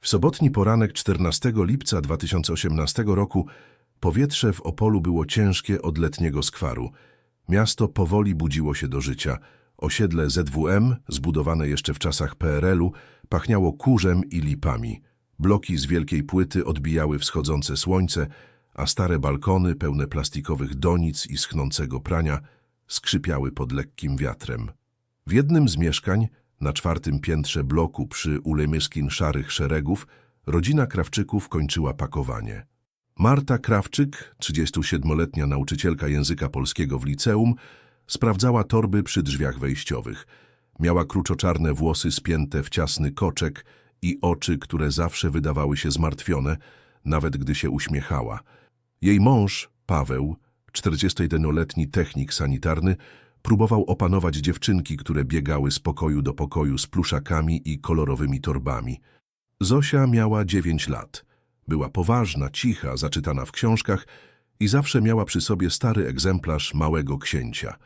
W sobotni poranek 14 lipca 2018 roku powietrze w Opolu było ciężkie od letniego skwaru. Miasto powoli budziło się do życia. Osiedle ZWM, zbudowane jeszcze w czasach PRL-u, pachniało kurzem i lipami. Bloki z wielkiej płyty odbijały wschodzące słońce, a stare balkony pełne plastikowych donic i schnącego prania skrzypiały pod lekkim wiatrem. W jednym z mieszkań, na czwartym piętrze bloku przy ulemyskin szarych szeregów, rodzina Krawczyków kończyła pakowanie. Marta Krawczyk, 37-letnia nauczycielka języka polskiego w liceum, sprawdzała torby przy drzwiach wejściowych. Miała kruczoczarne włosy spięte w ciasny koczek i oczy, które zawsze wydawały się zmartwione, nawet gdy się uśmiechała. Jej mąż, Paweł, 41-letni technik sanitarny, próbował opanować dziewczynki, które biegały z pokoju do pokoju z pluszakami i kolorowymi torbami. Zosia miała 9 lat. Była poważna, cicha, zaczytana w książkach i zawsze miała przy sobie stary egzemplarz Małego Księcia.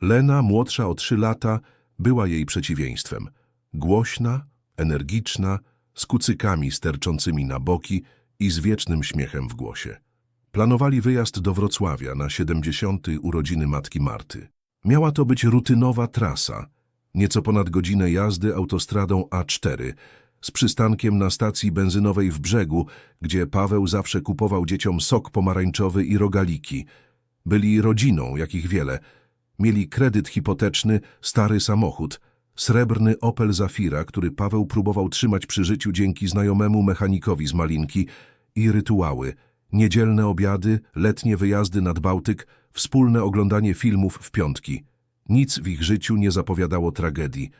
Lena, młodsza o 3 lata, była jej przeciwieństwem. Głośna, energiczna, z kucykami sterczącymi na boki i z wiecznym śmiechem w głosie. Planowali wyjazd do Wrocławia na 70. urodziny matki Marty. Miała to być rutynowa trasa, nieco ponad godzinę jazdy autostradą A4, z przystankiem na stacji benzynowej w brzegu, gdzie Paweł zawsze kupował dzieciom sok pomarańczowy i rogaliki. Byli rodziną, jakich wiele. Mieli kredyt hipoteczny, stary samochód, srebrny Opel Zafira, który Paweł próbował trzymać przy życiu dzięki znajomemu mechanikowi z Malinki i rytuały, niedzielne obiady, letnie wyjazdy nad Bałtyk, wspólne oglądanie filmów w piątki. Nic w ich życiu nie zapowiadało tragedii.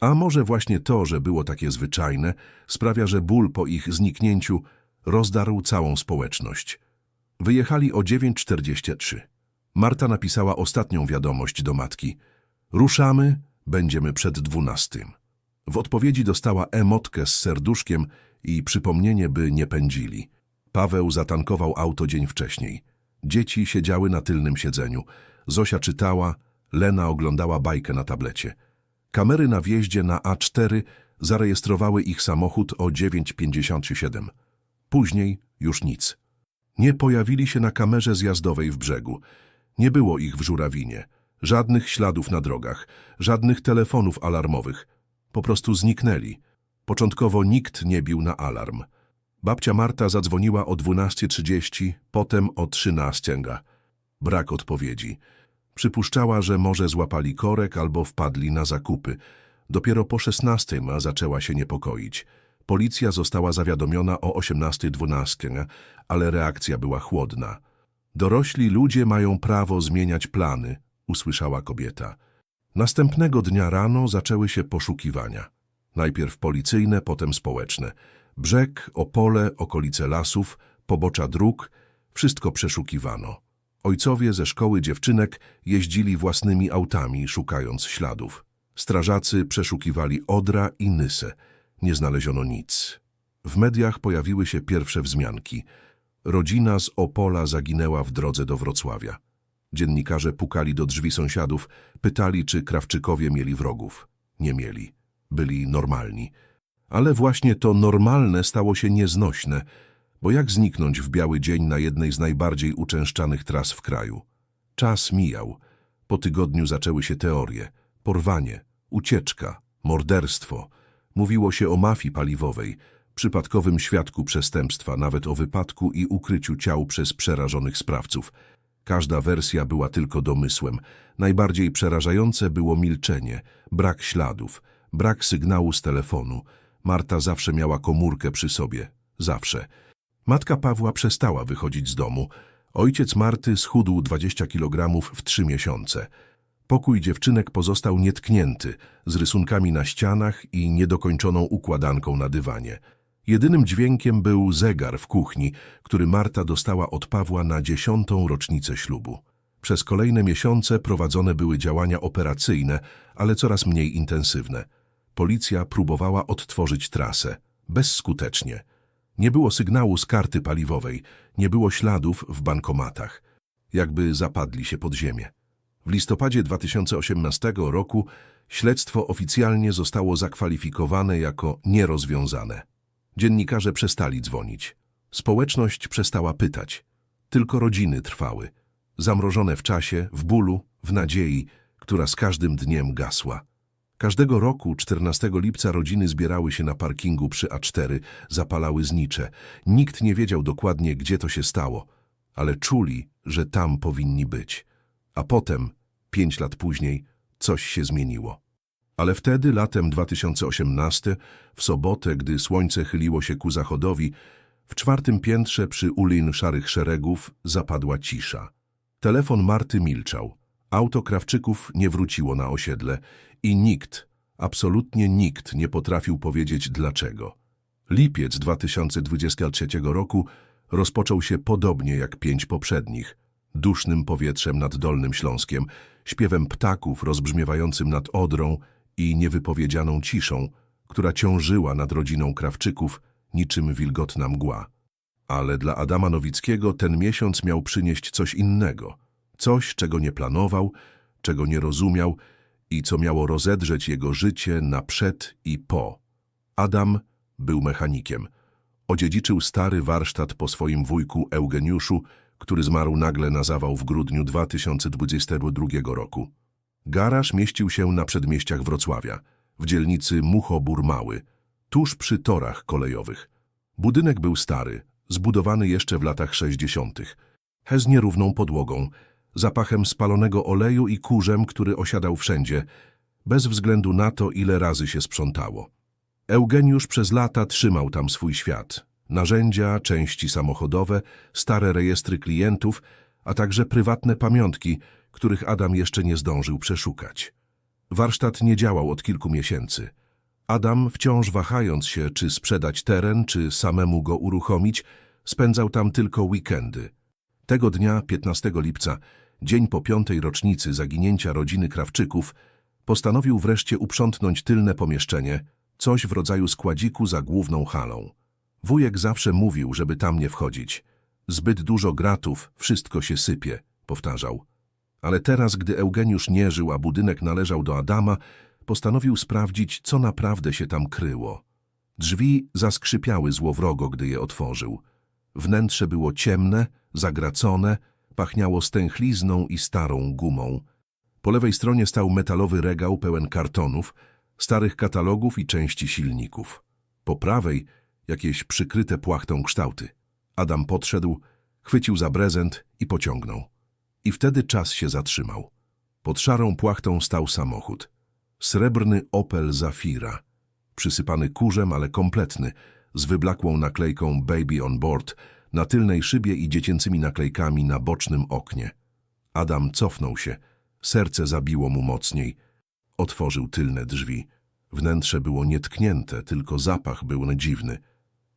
A może właśnie to, że było takie zwyczajne, sprawia, że ból po ich zniknięciu rozdarł całą społeczność. Wyjechali o 9.43. Marta napisała ostatnią wiadomość do matki. Ruszamy, będziemy przed dwunastym. W odpowiedzi dostała emotkę z serduszkiem i przypomnienie, by nie pędzili. Paweł zatankował auto dzień wcześniej. Dzieci siedziały na tylnym siedzeniu. Zosia czytała, Lena oglądała bajkę na tablecie. Kamery na wjeździe na A4 zarejestrowały ich samochód o 9.57. Później już nic. Nie pojawili się na kamerze zjazdowej w brzegu. Nie było ich w żurawinie. Żadnych śladów na drogach, żadnych telefonów alarmowych. Po prostu zniknęli. Początkowo nikt nie bił na alarm. Babcia Marta zadzwoniła o 12.30, potem o 13.00. Brak odpowiedzi. Przypuszczała, że może złapali korek albo wpadli na zakupy. Dopiero po 16.00 zaczęła się niepokoić. Policja została zawiadomiona o 18.12, ale reakcja była chłodna. Dorośli ludzie mają prawo zmieniać plany, usłyszała kobieta. Następnego dnia rano zaczęły się poszukiwania. Najpierw policyjne, potem społeczne. Brzeg, Opole, okolice lasów, pobocza dróg, wszystko przeszukiwano. Ojcowie ze szkoły dziewczynek jeździli własnymi autami, szukając śladów. Strażacy przeszukiwali Odra i Nysę. Nie znaleziono nic. W mediach pojawiły się pierwsze wzmianki. Rodzina z Opola zaginęła w drodze do Wrocławia. Dziennikarze pukali do drzwi sąsiadów, pytali, czy Krawczykowie mieli wrogów. Nie mieli. Byli normalni. Ale właśnie to normalne stało się nieznośne, bo jak zniknąć w biały dzień na jednej z najbardziej uczęszczanych tras w kraju? Czas mijał. Po tygodniu zaczęły się teorie. Porwanie, ucieczka, morderstwo. Mówiło się o mafii paliwowej, przypadkowym świadku przestępstwa, nawet o wypadku i ukryciu ciał przez przerażonych sprawców. Każda wersja była tylko domysłem. Najbardziej przerażające było milczenie, brak śladów, brak sygnału z telefonu. Marta zawsze miała komórkę przy sobie. Zawsze. Matka Pawła przestała wychodzić z domu. Ojciec Marty schudł 20 kg w trzy miesiące. Pokój dziewczynek pozostał nietknięty, z rysunkami na ścianach i niedokończoną układanką na dywanie. Jedynym dźwiękiem był zegar w kuchni, który Marta dostała od Pawła na dziesiątą rocznicę ślubu. Przez kolejne miesiące prowadzone były działania operacyjne, ale coraz mniej intensywne. Policja próbowała odtworzyć trasę. Bezskutecznie. Nie było sygnału z karty paliwowej, nie było śladów w bankomatach. Jakby zapadli się pod ziemię. W listopadzie 2018 roku śledztwo oficjalnie zostało zakwalifikowane jako nierozwiązane. Dziennikarze przestali dzwonić. Społeczność przestała pytać. Tylko rodziny trwały. Zamrożone w czasie, w bólu, w nadziei, która z każdym dniem gasła. Każdego roku, 14 lipca, rodziny zbierały się na parkingu przy A4, zapalały znicze. Nikt nie wiedział dokładnie, gdzie to się stało, ale czuli, że tam powinni być. A potem, pięć lat później, coś się zmieniło. Ale wtedy, latem 2018, w sobotę, gdy słońce chyliło się ku zachodowi, w czwartym piętrze przy ulin szarych szeregów zapadła cisza. Telefon Marty milczał. Auto Krawczyków nie wróciło na osiedle i nikt, absolutnie nikt nie potrafił powiedzieć dlaczego. Lipiec 2023 roku rozpoczął się podobnie jak pięć poprzednich. Dusznym powietrzem nad Dolnym Śląskiem, śpiewem ptaków rozbrzmiewającym nad Odrą i niewypowiedzianą ciszą, która ciążyła nad rodziną Krawczyków niczym wilgotna mgła. Ale dla Adama Nowickiego ten miesiąc miał przynieść coś innego. Coś, czego nie planował, czego nie rozumiał i co miało rozedrzeć jego życie na przed i po. Adam był mechanikiem. Odziedziczył stary warsztat po swoim wujku Eugeniuszu, który zmarł nagle na zawał w grudniu 2022 roku. Garaż mieścił się na przedmieściach Wrocławia, w dzielnicy Muchobór Mały, tuż przy torach kolejowych. Budynek był stary, zbudowany jeszcze w latach 60., he z nierówną podłogą, zapachem spalonego oleju i kurzem, który osiadał wszędzie, bez względu na to, ile razy się sprzątało. Eugeniusz przez lata trzymał tam swój świat. Narzędzia, części samochodowe, stare rejestry klientów, a także prywatne pamiątki, których Adam jeszcze nie zdążył przeszukać. Warsztat nie działał od kilku miesięcy. Adam, wciąż wahając się, czy sprzedać teren, czy samemu go uruchomić, spędzał tam tylko weekendy. Tego dnia, 15 lipca, dzień po piątej rocznicy zaginięcia rodziny Krawczyków, postanowił wreszcie uprzątnąć tylne pomieszczenie, coś w rodzaju składziku za główną halą. Wujek zawsze mówił, żeby tam nie wchodzić. Zbyt dużo gratów, wszystko się sypie, powtarzał. Ale teraz, gdy Eugeniusz nie żył, a budynek należał do Adama, postanowił sprawdzić, co naprawdę się tam kryło. Drzwi zaskrzypiały złowrogo, gdy je otworzył. Wnętrze było ciemne, zagracone, pachniało stęchlizną i starą gumą. Po lewej stronie stał metalowy regał pełen kartonów, starych katalogów i części silników. Po prawej jakieś przykryte płachtą kształty. Adam podszedł, chwycił za prezent i pociągnął. I wtedy czas się zatrzymał. Pod szarą płachtą stał samochód. Srebrny Opel Zafira, przysypany kurzem, ale kompletny, z wyblakłą naklejką Baby on Board na tylnej szybie i dziecięcymi naklejkami na bocznym oknie. Adam cofnął się, serce zabiło mu mocniej. Otworzył tylne drzwi. Wnętrze było nietknięte, tylko zapach był dziwny.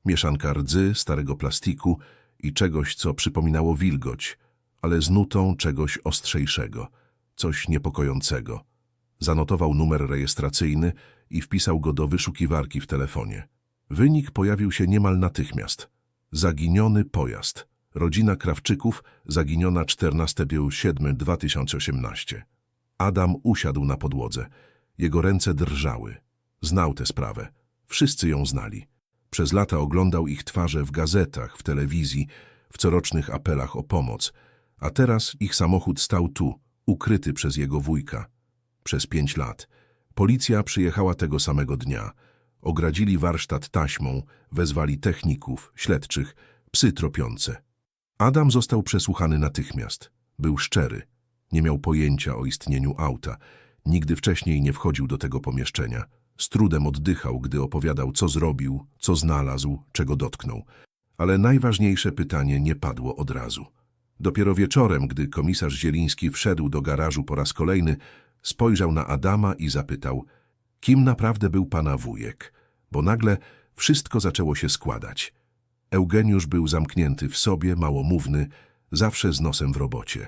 Mieszanka rdzy, starego plastiku i czegoś, co przypominało wilgoć, ale z nutą czegoś ostrzejszego, coś niepokojącego. Zanotował numer rejestracyjny i wpisał go do wyszukiwarki w telefonie. Wynik pojawił się niemal natychmiast. Zaginiony pojazd. Rodzina Krawczyków, zaginiona 14 7 2018. Adam usiadł na podłodze. Jego ręce drżały. Znał tę sprawę. Wszyscy ją znali. Przez lata oglądał ich twarze w gazetach, w telewizji, w corocznych apelach o pomoc. A teraz ich samochód stał tu, ukryty przez jego wujka. Przez pięć lat. Policja przyjechała tego samego dnia. Ogradzili warsztat taśmą, wezwali techników, śledczych, psy tropiące. Adam został przesłuchany natychmiast. Był szczery. Nie miał pojęcia o istnieniu auta. Nigdy wcześniej nie wchodził do tego pomieszczenia. Z trudem oddychał, gdy opowiadał, co zrobił, co znalazł, czego dotknął. Ale najważniejsze pytanie nie padło od razu. Dopiero wieczorem, gdy komisarz Zieliński wszedł do garażu po raz kolejny, spojrzał na Adama i zapytał, kim naprawdę był pana wujek, bo nagle wszystko zaczęło się składać. Eugeniusz był zamknięty w sobie, małomówny, zawsze z nosem w robocie,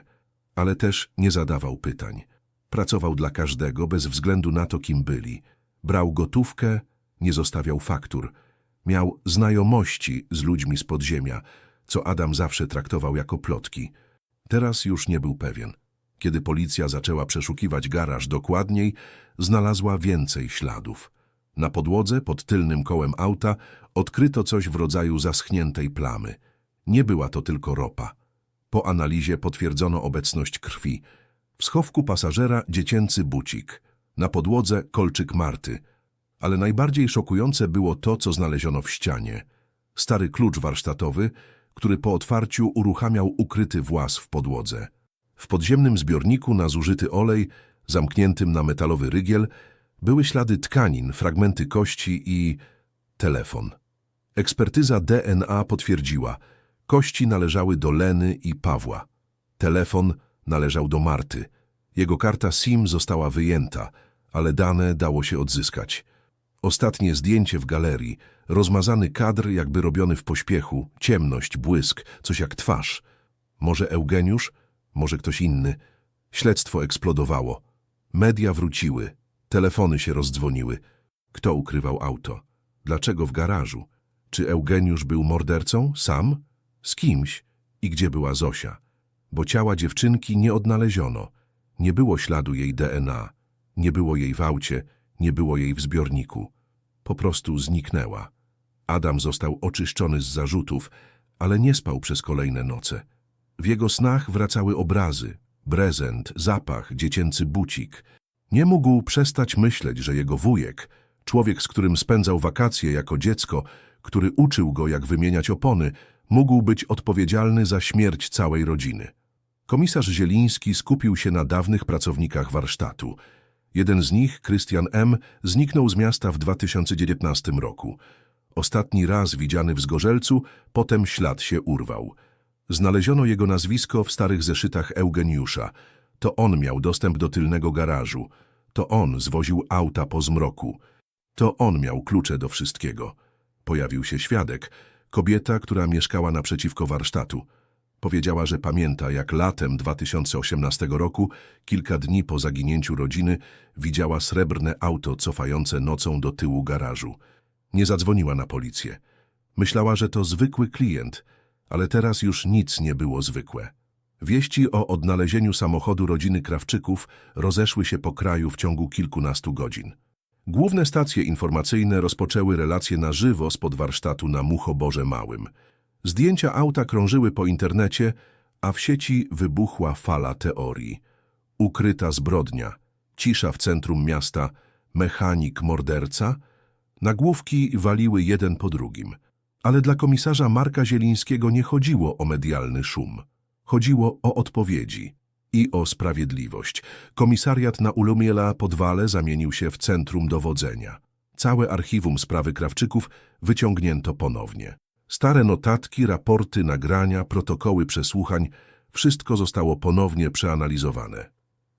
ale też nie zadawał pytań. Pracował dla każdego, bez względu na to, kim byli. Brał gotówkę, nie zostawiał faktur. Miał znajomości z ludźmi z podziemia, co Adam zawsze traktował jako plotki. Teraz już nie był pewien. Kiedy policja zaczęła przeszukiwać garaż dokładniej, znalazła więcej śladów. Na podłodze, pod tylnym kołem auta, odkryto coś w rodzaju zaschniętej plamy. Nie była to tylko ropa. Po analizie potwierdzono obecność krwi. W schowku pasażera dziecięcy bucik. Na podłodze kolczyk Marty. Ale najbardziej szokujące było to, co znaleziono w ścianie. Stary klucz warsztatowy, który po otwarciu uruchamiał ukryty włas w podłodze. W podziemnym zbiorniku na zużyty olej, zamkniętym na metalowy rygiel, były ślady tkanin, fragmenty kości i telefon. Ekspertyza DNA potwierdziła, kości należały do Leny i Pawła. Telefon należał do Marty. Jego karta SIM została wyjęta, ale dane dało się odzyskać. Ostatnie zdjęcie w galerii, rozmazany kadr jakby robiony w pośpiechu, ciemność, błysk, coś jak twarz. Może Eugeniusz, może ktoś inny. Śledztwo eksplodowało. Media wróciły, telefony się rozdzwoniły. Kto ukrywał auto? Dlaczego w garażu? Czy Eugeniusz był mordercą? Sam? Z kimś? I gdzie była Zosia? Bo ciała dziewczynki nie odnaleziono. Nie było śladu jej DNA. Nie było jej w aucie, nie było jej w zbiorniku. Po prostu zniknęła. Adam został oczyszczony z zarzutów, ale nie spał przez kolejne noce. W jego snach wracały obrazy, prezent, zapach, dziecięcy bucik. Nie mógł przestać myśleć, że jego wujek, człowiek, z którym spędzał wakacje jako dziecko, który uczył go, jak wymieniać opony, mógł być odpowiedzialny za śmierć całej rodziny. Komisarz Zieliński skupił się na dawnych pracownikach warsztatu. Jeden z nich, Krystian M., zniknął z miasta w 2019 roku. Ostatni raz widziany w Zgorzelcu, potem ślad się urwał. Znaleziono jego nazwisko w starych zeszytach Eugeniusza. To on miał dostęp do tylnego garażu. To on zwoził auta po zmroku. To on miał klucze do wszystkiego. Pojawił się świadek, kobieta, która mieszkała naprzeciwko warsztatu. Powiedziała, że pamięta, jak latem 2018 roku, kilka dni po zaginięciu rodziny, widziała srebrne auto cofające nocą do tyłu garażu. Nie zadzwoniła na policję. Myślała, że to zwykły klient, ale teraz już nic nie było zwykłe. Wieści o odnalezieniu samochodu rodziny Krawczyków rozeszły się po kraju w ciągu kilkunastu godzin. Główne stacje informacyjne rozpoczęły relacje na żywo spod warsztatu na Muchoborze Małym. Zdjęcia auta krążyły po internecie, a w sieci wybuchła fala teorii. Ukryta zbrodnia, cisza w centrum miasta, mechanik morderca. Nagłówki waliły jeden po drugim. Ale dla komisarza Marka Zielińskiego nie chodziło o medialny szum. Chodziło o odpowiedzi i o sprawiedliwość. Komisariat na Ulumiela Podwale zamienił się w centrum dowodzenia. Całe archiwum sprawy Krawczyków wyciągnięto ponownie. Stare notatki, raporty, nagrania, protokoły przesłuchań, wszystko zostało ponownie przeanalizowane.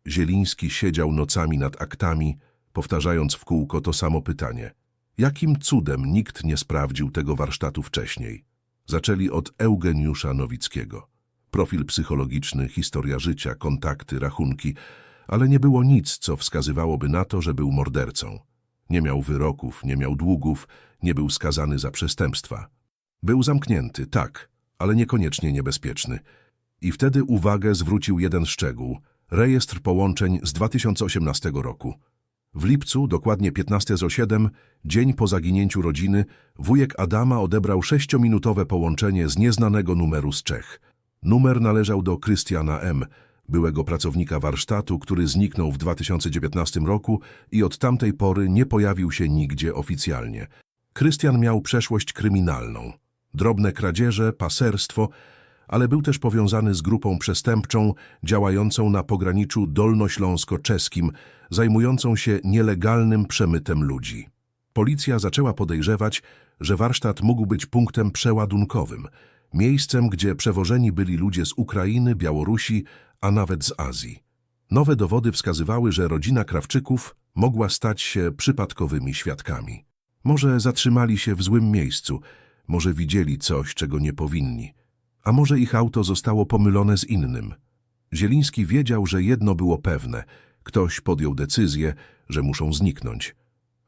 Zieliński siedział nocami nad aktami, powtarzając w kółko to samo pytanie. Jakim cudem nikt nie sprawdził tego warsztatu wcześniej? Zaczęli od Eugeniusza Nowickiego. Profil psychologiczny, historia życia, kontakty, rachunki, ale nie było nic, co wskazywałoby na to, że był mordercą. Nie miał wyroków, nie miał długów, nie był skazany za przestępstwa. Był zamknięty, tak, ale niekoniecznie niebezpieczny. I wtedy uwagę zwrócił jeden szczegół – rejestr połączeń z 2018 roku. W lipcu, dokładnie 15.07, dzień po zaginięciu rodziny, wujek Adama odebrał sześciominutowe połączenie z nieznanego numeru z Czech. Numer należał do Krystiana M., byłego pracownika warsztatu, który zniknął w 2019 roku i od tamtej pory nie pojawił się nigdzie oficjalnie. Krystian miał przeszłość kryminalną. Drobne kradzieże, paserstwo, ale był też powiązany z grupą przestępczą działającą na pograniczu dolnośląsko-czeskim, zajmującą się nielegalnym przemytem ludzi. Policja zaczęła podejrzewać, że warsztat mógł być punktem przeładunkowym, miejscem, gdzie przewożeni byli ludzie z Ukrainy, Białorusi, a nawet z Azji. Nowe dowody wskazywały, że rodzina Krawczyków mogła stać się przypadkowymi świadkami. Może zatrzymali się w złym miejscu, może widzieli coś, czego nie powinni, a może ich auto zostało pomylone z innym. Zieliński wiedział, że jedno było pewne – ktoś podjął decyzję, że muszą zniknąć.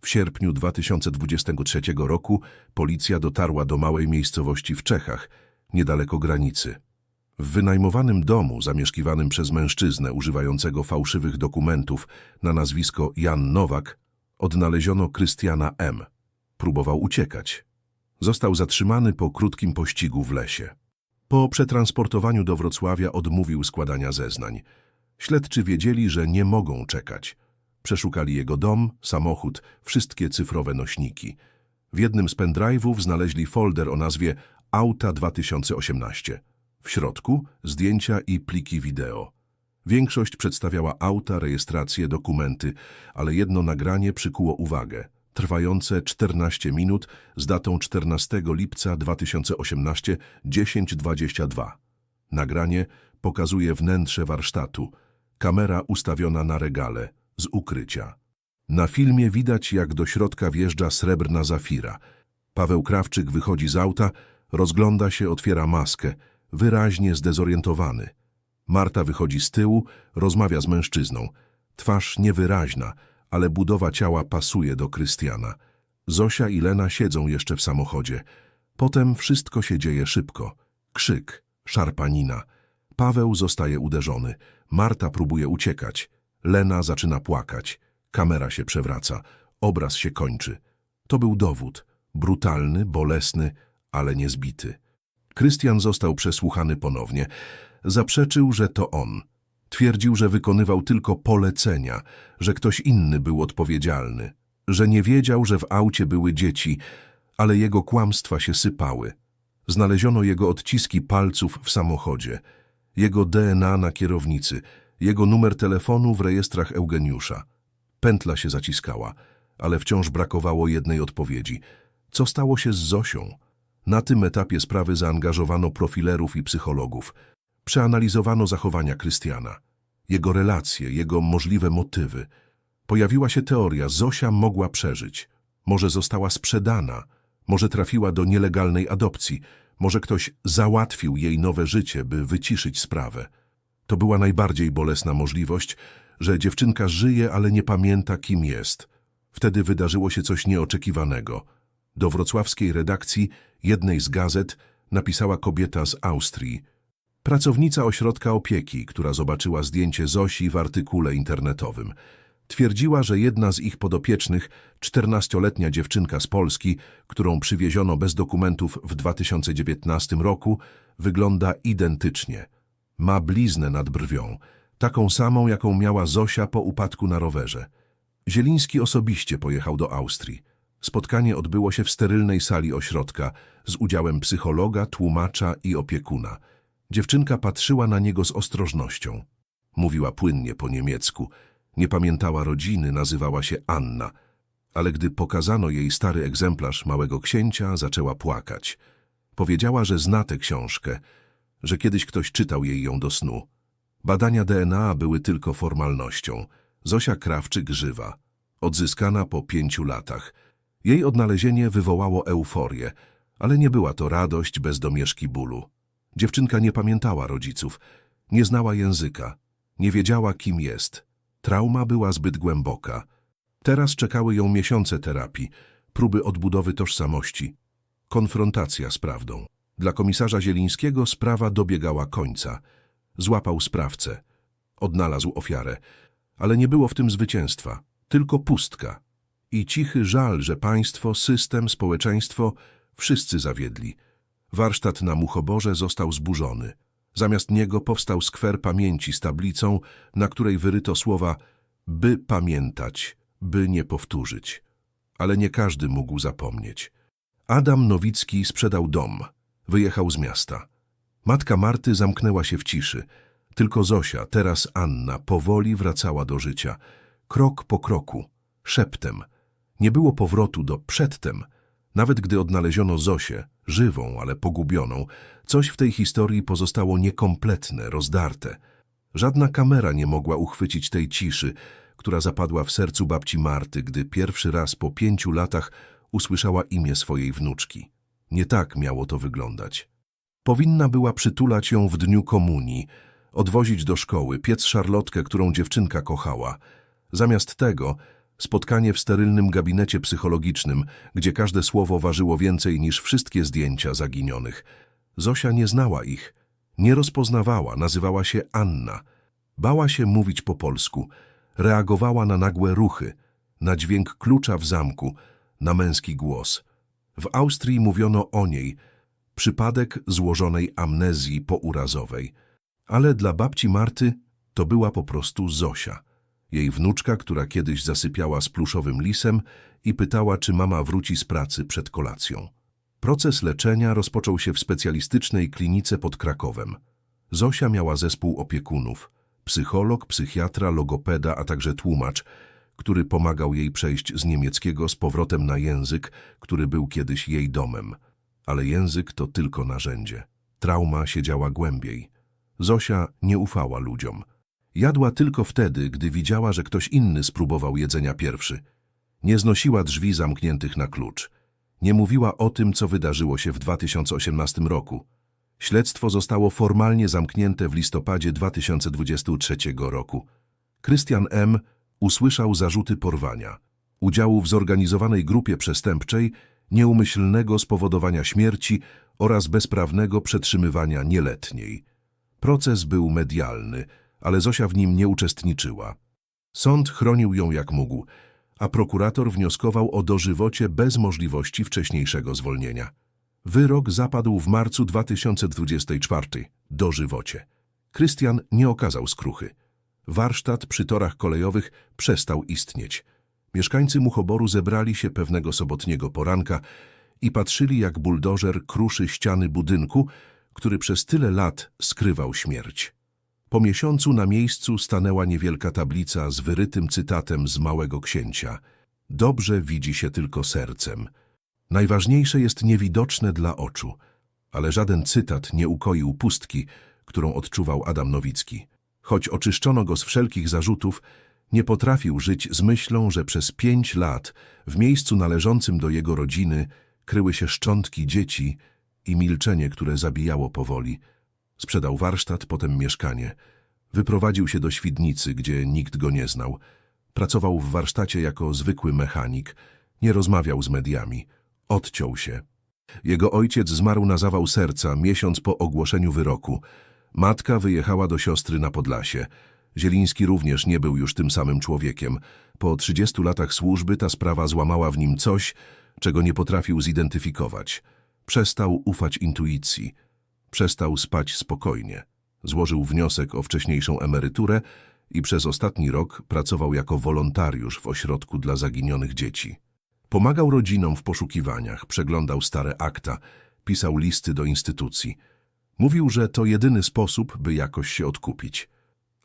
W sierpniu 2023 roku policja dotarła do małej miejscowości w Czechach, niedaleko granicy. W wynajmowanym domu, zamieszkiwanym przez mężczyznę używającego fałszywych dokumentów na nazwisko Jan Nowak, odnaleziono Krystiana M. Próbował uciekać. Został zatrzymany po krótkim pościgu w lesie. Po przetransportowaniu do Wrocławia odmówił składania zeznań. Śledczy wiedzieli, że nie mogą czekać. Przeszukali jego dom, samochód, wszystkie cyfrowe nośniki. W jednym z pendrive'ów znaleźli folder o nazwie Auta 2018. W środku zdjęcia i pliki wideo. Większość przedstawiała auta, rejestracje, dokumenty, ale jedno nagranie przykuło uwagę. Trwające 14 minut z datą 14 lipca 2018, 10.22. Nagranie pokazuje wnętrze warsztatu. Kamera ustawiona na regale, z ukrycia. Na filmie widać, jak do środka wjeżdża srebrna zafira. Paweł Krawczyk wychodzi z auta, rozgląda się, otwiera maskę, wyraźnie zdezorientowany. Marta wychodzi z tyłu, rozmawia z mężczyzną. Twarz niewyraźna, ale budowa ciała pasuje do Krystiana. Zosia i Lena siedzą jeszcze w samochodzie. Potem wszystko się dzieje szybko. Krzyk, szarpanina. Paweł zostaje uderzony. Marta próbuje uciekać. Lena zaczyna płakać. Kamera się przewraca. Obraz się kończy. To był dowód. Brutalny, bolesny, ale niezbity. Krystian został przesłuchany ponownie. Zaprzeczył, że to on. Twierdził, że wykonywał tylko polecenia, że ktoś inny był odpowiedzialny, że nie wiedział, że w aucie były dzieci, ale jego kłamstwa się sypały. Znaleziono jego odciski palców w samochodzie, jego DNA na kierownicy, jego numer telefonu w rejestrach Eugeniusza. Pętla się zaciskała, ale wciąż brakowało jednej odpowiedzi. Co stało się z Zosią? Na tym etapie sprawy zaangażowano profilerów i psychologów. Przeanalizowano zachowania Krystiana, jego relacje, jego możliwe motywy. Pojawiła się teoria, Zosia mogła przeżyć. Może została sprzedana, może trafiła do nielegalnej adopcji, może ktoś załatwił jej nowe życie, by wyciszyć sprawę. To była najbardziej bolesna możliwość, że dziewczynka żyje, ale nie pamięta, kim jest. Wtedy wydarzyło się coś nieoczekiwanego. Do wrocławskiej redakcji jednej z gazet napisała kobieta z Austrii. Pracownica ośrodka opieki, która zobaczyła zdjęcie Zosi w artykule internetowym. Twierdziła, że jedna z ich podopiecznych, czternastoletnia dziewczynka z Polski, którą przywieziono bez dokumentów w 2019 roku, wygląda identycznie. Ma bliznę nad brwią, taką samą, jaką miała Zosia po upadku na rowerze. Zieliński osobiście pojechał do Austrii. Spotkanie odbyło się w sterylnej sali ośrodka z udziałem psychologa, tłumacza i opiekuna. Dziewczynka patrzyła na niego z ostrożnością. Mówiła płynnie po niemiecku. Nie pamiętała rodziny, nazywała się Anna. Ale gdy pokazano jej stary egzemplarz Małego Księcia, zaczęła płakać. Powiedziała, że zna tę książkę, że kiedyś ktoś czytał jej ją do snu. Badania DNA były tylko formalnością. Zosia Krawczyk żywa, odzyskana po pięciu latach. Jej odnalezienie wywołało euforię, ale nie była to radość bez domieszki bólu. Dziewczynka nie pamiętała rodziców, nie znała języka, nie wiedziała, kim jest. Trauma była zbyt głęboka. Teraz czekały ją miesiące terapii, próby odbudowy tożsamości, konfrontacja z prawdą. Dla komisarza Zielińskiego sprawa dobiegała końca. Złapał sprawcę, odnalazł ofiarę, ale nie było w tym zwycięstwa, tylko pustka. I cichy żal, że państwo, system, społeczeństwo, wszyscy zawiedli. Warsztat na Muchoborze został zburzony. Zamiast niego powstał skwer pamięci z tablicą, na której wyryto słowa by pamiętać, by nie powtórzyć. Ale nie każdy mógł zapomnieć. Adam Nowicki sprzedał dom, wyjechał z miasta. Matka Marty zamknęła się w ciszy. Tylko Zosia, teraz Anna, powoli wracała do życia. Krok po kroku, szeptem. Nie było powrotu do przedtem. Nawet gdy odnaleziono Zosię, żywą, ale pogubioną, coś w tej historii pozostało niekompletne, rozdarte. Żadna kamera nie mogła uchwycić tej ciszy, która zapadła w sercu babci Marty, gdy pierwszy raz po pięciu latach usłyszała imię swojej wnuczki. Nie tak miało to wyglądać. Powinna była przytulać ją w dniu komunii, odwozić do szkoły, piec szarlotkę, którą dziewczynka kochała. Zamiast tego spotkanie w sterylnym gabinecie psychologicznym, gdzie każde słowo ważyło więcej niż wszystkie zdjęcia zaginionych. Zosia nie znała ich, nie rozpoznawała, nazywała się Anna. Bała się mówić po polsku, reagowała na nagłe ruchy, na dźwięk klucza w zamku, na męski głos. W Austrii mówiono o niej, przypadek złożonej amnezji pourazowej. Ale dla babci Marty to była po prostu Zosia. Jej wnuczka, która kiedyś zasypiała z pluszowym lisem i pytała, czy mama wróci z pracy przed kolacją. Proces leczenia rozpoczął się w specjalistycznej klinice pod Krakowem. Zosia miała zespół opiekunów, psycholog, psychiatra, logopeda, a także tłumacz, który pomagał jej przejść z niemieckiego z powrotem na język, który był kiedyś jej domem. Ale język to tylko narzędzie. Trauma siedziała głębiej. Zosia nie ufała ludziom. Jadła tylko wtedy, gdy widziała, że ktoś inny spróbował jedzenia pierwszy. Nie znosiła drzwi zamkniętych na klucz. Nie mówiła o tym, co wydarzyło się w 2018 roku. Śledztwo zostało formalnie zamknięte w listopadzie 2023 roku. Krystian M. usłyszał zarzuty porwania, udziału w zorganizowanej grupie przestępczej, nieumyślnego spowodowania śmierci oraz bezprawnego przetrzymywania nieletniej. Proces był medialny, ale Zosia w nim nie uczestniczyła. Sąd chronił ją jak mógł, a prokurator wnioskował o dożywocie bez możliwości wcześniejszego zwolnienia. Wyrok zapadł w marcu 2024. Dożywocie. Krystian nie okazał skruchy. Warsztat przy torach kolejowych przestał istnieć. Mieszkańcy Muchoboru zebrali się pewnego sobotniego poranka i patrzyli, jak buldożer kruszy ściany budynku, który przez tyle lat skrywał śmierć. Po miesiącu na miejscu stanęła niewielka tablica z wyrytym cytatem z Małego Księcia. Dobrze widzi się tylko sercem. Najważniejsze jest niewidoczne dla oczu, ale żaden cytat nie ukoił pustki, którą odczuwał Adam Nowicki. Choć oczyszczono go z wszelkich zarzutów, nie potrafił żyć z myślą, że przez pięć lat w miejscu należącym do jego rodziny kryły się szczątki dzieci i milczenie, które zabijało powoli. Sprzedał warsztat, potem mieszkanie. Wyprowadził się do Świdnicy, gdzie nikt go nie znał. Pracował w warsztacie jako zwykły mechanik. Nie rozmawiał z mediami. Odciął się. Jego ojciec zmarł na zawał serca miesiąc po ogłoszeniu wyroku. Matka wyjechała do siostry na Podlasie. Zieliński również nie był już tym samym człowiekiem. Po 30 latach służby ta sprawa złamała w nim coś, czego nie potrafił zidentyfikować. Przestał ufać intuicji. Przestał spać spokojnie. Złożył wniosek o wcześniejszą emeryturę i przez ostatni rok pracował jako wolontariusz w ośrodku dla zaginionych dzieci. Pomagał rodzinom w poszukiwaniach, przeglądał stare akta, pisał listy do instytucji. Mówił, że to jedyny sposób, by jakoś się odkupić.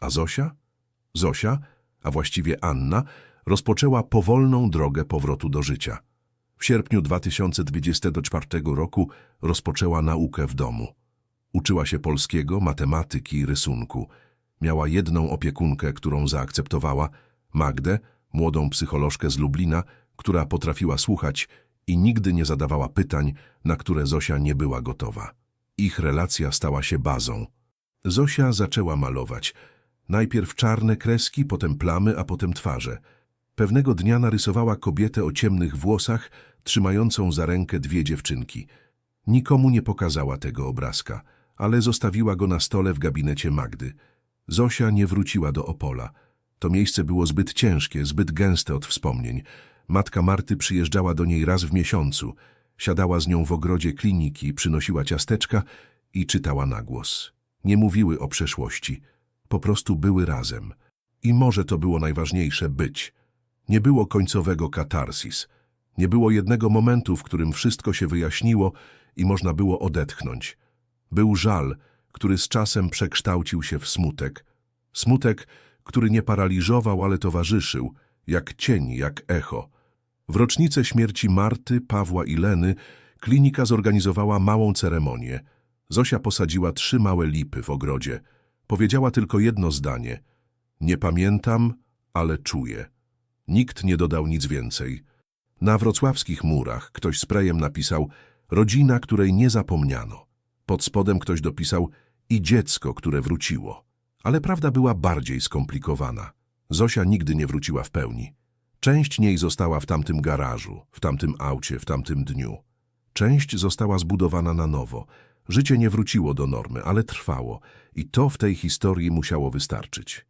A Zosia? Zosia, a właściwie Anna, rozpoczęła powolną drogę powrotu do życia. W sierpniu 2024 roku rozpoczęła naukę w domu. Uczyła się polskiego, matematyki rysunku. Miała jedną opiekunkę, którą zaakceptowała, Magdę, młodą psycholożkę z Lublina, która potrafiła słuchać i nigdy nie zadawała pytań, na które Zosia nie była gotowa. Ich relacja stała się bazą. Zosia zaczęła malować. Najpierw czarne kreski, potem plamy, a potem twarze. Pewnego dnia narysowała kobietę o ciemnych włosach, trzymającą za rękę dwie dziewczynki. Nikomu nie pokazała tego obrazka, ale zostawiła go na stole w gabinecie Magdy. Zosia nie wróciła do Opola. To miejsce było zbyt ciężkie, zbyt gęste od wspomnień. Matka Marty przyjeżdżała do niej raz w miesiącu. Siadała z nią w ogrodzie kliniki, przynosiła ciasteczka i czytała na głos. Nie mówiły o przeszłości. Po prostu były razem. I może to było najważniejsze być. Nie było końcowego katarsis. Nie było jednego momentu, w którym wszystko się wyjaśniło i można było odetchnąć. Był żal, który z czasem przekształcił się w smutek. Smutek, który nie paraliżował, ale towarzyszył, jak cień, jak echo. W rocznicę śmierci Marty, Pawła i Leny klinika zorganizowała małą ceremonię. Zosia posadziła trzy małe lipy w ogrodzie. Powiedziała tylko jedno zdanie. Nie pamiętam, ale czuję. Nikt nie dodał nic więcej. Na wrocławskich murach ktoś sprayem napisał rodzina, której nie zapomniano. Pod spodem ktoś dopisał i dziecko, które wróciło. Ale prawda była bardziej skomplikowana. Zosia nigdy nie wróciła w pełni. Część niej została w tamtym garażu, w tamtym aucie, w tamtym dniu. Część została zbudowana na nowo. Życie nie wróciło do normy, ale trwało i to w tej historii musiało wystarczyć.